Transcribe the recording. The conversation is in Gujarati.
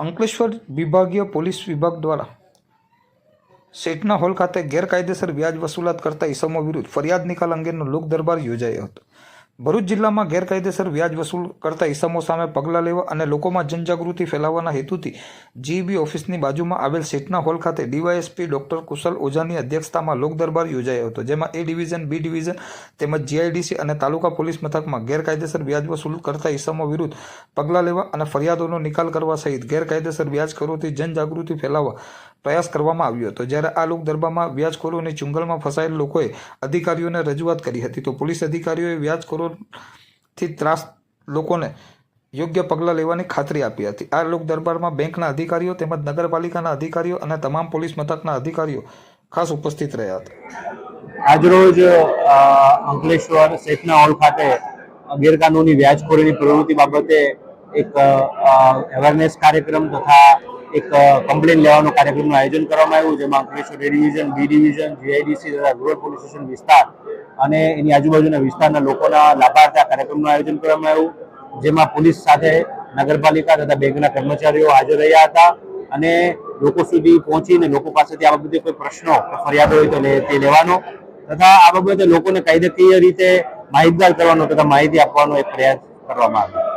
અંકલેશ્વર વિભાગીય પોલીસ વિભાગ દ્વારા સેટના હોલ ખાતે ગેરકાયદેસર વ્યાજ વસૂલાત કરતા ઇસમો વિરુદ્ધ ફરિયાદ નિકાલ અંગેનો લોક દરબાર યોજાયો હતો. ભરૂચ જિલ્લામાં ગેરકાયદેસર વ્યાજ વસૂલ કરતા ઇસમો સામે પગલાં લેવા અને લોકોમાં જનજાગૃતિ ફેલાવવાના હેતુથી જીબી ઓફિસની બાજુમાં આવેલ સેટના હોલ ખાતે ડીવાયએસપી ડોક્ટર કુશલ ઓઝાની અધ્યક્ષતામાં લોક દરબાર યોજાયો હતો, જેમાં એ ડિવિઝન, બી ડિવિઝન તેમજ જીઆઈડીસી અને તાલુકા પોલીસ મથકમાં ગેરકાયદેસર વ્યાજ વસૂલ કરતા ઇસમો વિરુદ્ધ પગલાં લેવા અને ફરિયાદોનો નિકાલ કરવા સહિત ગેરકાયદેસર વ્યાજખોરોથી જનજાગૃતિ ફેલાવવા પ્રયાસ કરવામાં આવ્યો હતો. જ્યારે આ લોક દરબારમાં વ્યાજખોરોની ચુંગલમાં ફસાયેલ લોકોએ અધિકારીઓને રજૂઆત કરી હતી, તો પોલીસ અધિકારીઓએ વ્યાજખોરોથી ત્રાસ લોકોને યોગ્ય પગલાં લેવાની ખાતરી આપી હતી. આ લોક દરબારમાં બેંકના અધિકારીઓ તેમજ નગરપાલિકાના અધિકારીઓ અને તમામ પોલીસ મથકના અધિકારીઓ ખાસ ઉપસ્થિત રહ્યા હતા. આજરોજ અંકલેશ્વર સેટના હોલ ખાતે ગેરકાનૂની વ્યાજખોરીની પ્રવૃત્તિ બાબતે એક અવેરનેસ કાર્યક્રમ તથા એક કમ્પ્લેન લેવાનો કાર્યક્રમનું આયોજન કરવામાં આવ્યું, જેમાં Ankleshwar A division B division GIDC તથા રૂરલ પોલીસ સ્ટેશન વિસ્તાર અને એની આજુબાજુના વિસ્તારના લોકોના લાભાર્થે આ કાર્યક્રમનું આયોજન કરવામાં આવ્યું, જેમાં પોલીસ સાથે નગરપાલિકા તથા બેંકના કર્મચારીઓ હાજર રહ્યા હતા અને લોકો સુધી પહોંચીને લોકો પાસેથી આ બાબતે કોઈ પ્રશ્નો ફરિયાદ હોય તો તે લેવાનો તથા આ બાબતે લોકોને કાયદાકીય રીતે માહિતગાર કરવાનો તથા માહિતી આપવાનો એક પ્રયાસ કરવામાં આવ્યો.